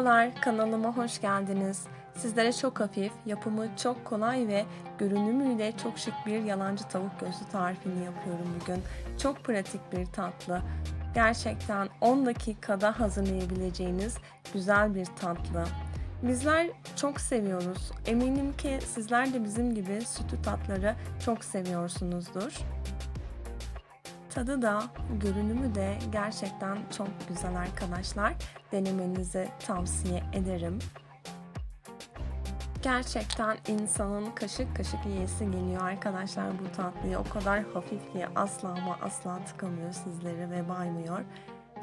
Merhabalar, kanalıma hoş geldiniz. Sizlere çok hafif, yapımı çok kolay ve görünümüyle çok şık bir yalancı tavuk göğsü tarifini yapıyorum bugün. Çok pratik bir tatlı. Gerçekten 10 dakikada hazırlayabileceğiniz güzel bir tatlı. Bizler çok seviyoruz. Eminim ki sizler de bizim gibi sütlü tatları çok seviyorsunuzdur. Tadı da, görünümü de gerçekten çok güzel arkadaşlar. Denemenizi tavsiye ederim. Gerçekten insanın kaşık kaşık yiyesi geliyor arkadaşlar bu tatlıyı. O kadar hafif ki asla ama asla tıkamıyor sizleri ve baymıyor.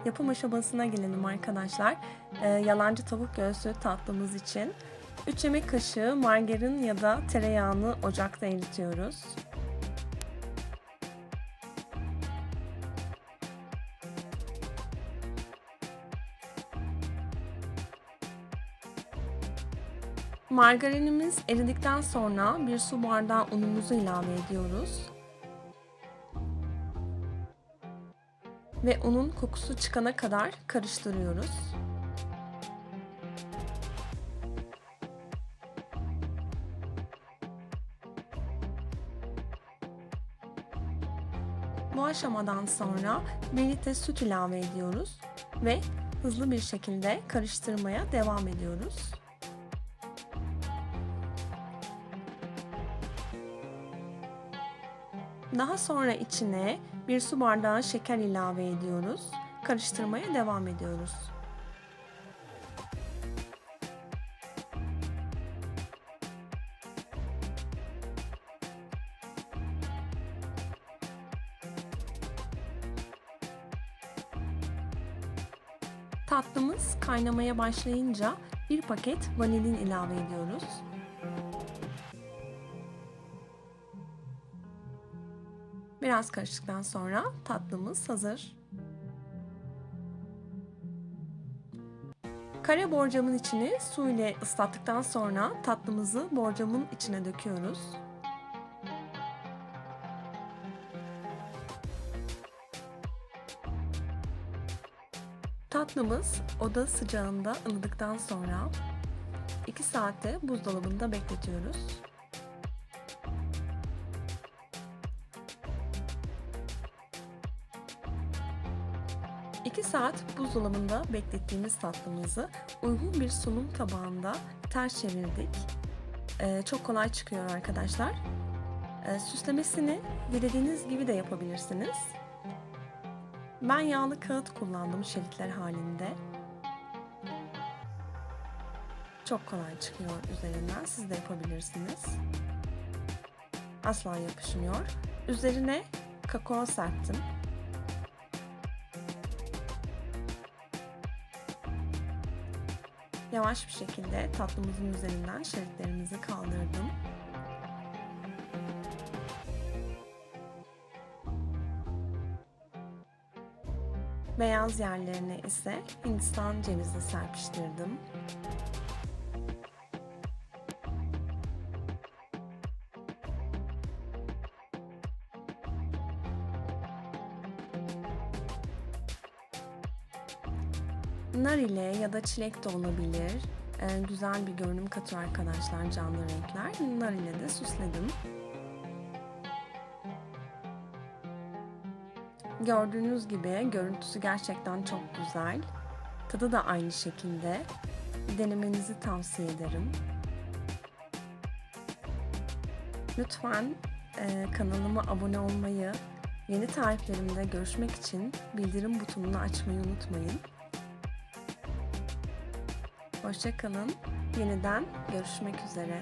Yapım aşamasına gelelim arkadaşlar. Ee, yalancı tavuk göğsü tatlımız için 3 yemek kaşığı margarin ya da tereyağını ocakta eritiyoruz. Margarinimiz eridikten sonra bir su bardağı unumuzu ilave ediyoruz. Ve unun kokusu çıkana kadar karıştırıyoruz. Bu aşamadan sonra 1 litre süt ilave ediyoruz ve hızlı bir şekilde karıştırmaya devam ediyoruz. Daha sonra içine bir su bardağı şeker ilave ediyoruz. Karıştırmaya devam ediyoruz. Tatlımız kaynamaya başlayınca bir paket vanilin ilave ediyoruz. Biraz karıştıktan sonra tatlımız hazır. Kare borcamın içini su ile ıslattıktan sonra tatlımızı borcamın içine döküyoruz. Tatlımız oda sıcağında ılıdıktan sonra 2 saatte buzdolabında bekletiyoruz. 2 saat buzdolabında beklettiğimiz tatlımızı uygun bir sunum tabağında ters çevirdik. Ee, çok kolay çıkıyor arkadaşlar. Ee, süslemesini dilediğiniz gibi de yapabilirsiniz. Ben yağlı kağıt kullandım şeritler halinde. Çok kolay çıkıyor üzerinden. Siz de yapabilirsiniz. Asla yapışmıyor. Üzerine kakao serptim. Yavaş bir şekilde tatlımızın üzerinden şeritlerimizi kaldırdım. Beyaz yerlerine ise Hindistan cevizi serpiştirdim. Nar ile ya da çilek de olabilir. Ee, güzel bir görünüm katıyor arkadaşlar canlı renkler. Nar ile de süsledim. Gördüğünüz gibi görüntüsü gerçekten çok güzel. Tadı da aynı şekilde. Denemenizi tavsiye ederim. Lütfen e, kanalıma abone olmayı, yeni tariflerimde görüşmek için bildirim butonunu açmayı unutmayın. Hoşçakalın. Yeniden görüşmek üzere.